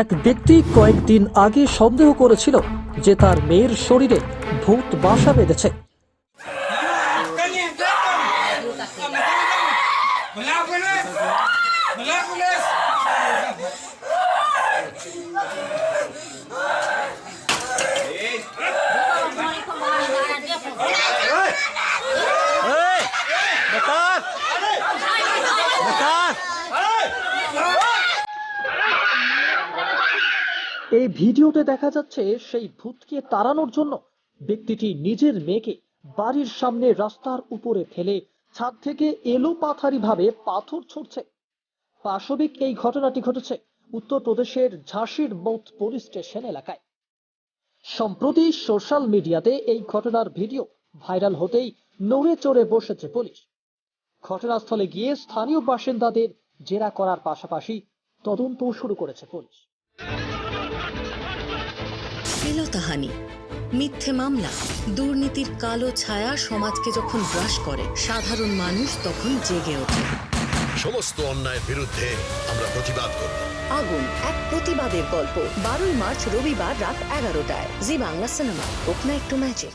এক ব্যক্তি কয়েকদিন আগে সন্দেহ করেছিল যে তার মেয়ের শরীরে ভূত বাসা বেঁধেছে। এই ভিডিওতে দেখা যাচ্ছে সেই ভূতকে তাড়ানোর জন্য ব্যক্তিটি নিজের মেয়েকে বাড়ির সামনে রাস্তার উপরে ফেলে ছাদ থেকে এলো পাথারি ভাবে পাথর ছুটছে পাশবিক এই ঘটনাটি ঘটেছে উত্তরপ্রদেশের ঝাঁসির মৌত পুলিশ স্টেশন এলাকায়। সম্প্রতি সোশ্যাল মিডিয়াতে এই ঘটনার ভিডিও ভাইরাল হতেই নড়ে চড়ে বসেছে পুলিশ। ঘটনাস্থলে গিয়ে স্থানীয় বাসিন্দাদের জেরা করার পাশাপাশি তদন্ত শুরু করেছে পুলিশ। শ্লীলতাহানি মিথ্যে মামলা দুর্নীতির কালো ছায়া সমাজকে যখন গ্রাস করে সাধারণ মানুষ তখন জেগে ওঠে। সমস্ত অন্যায়ের বিরুদ্ধে আমরা প্রতিবাদ করব। আগুন এক প্রতিবাদের গল্প বারোই মার্চ রবিবার রাত এগারোটায়। জি বাংলা সিনেমা ওপনা একটু ম্যাজিক।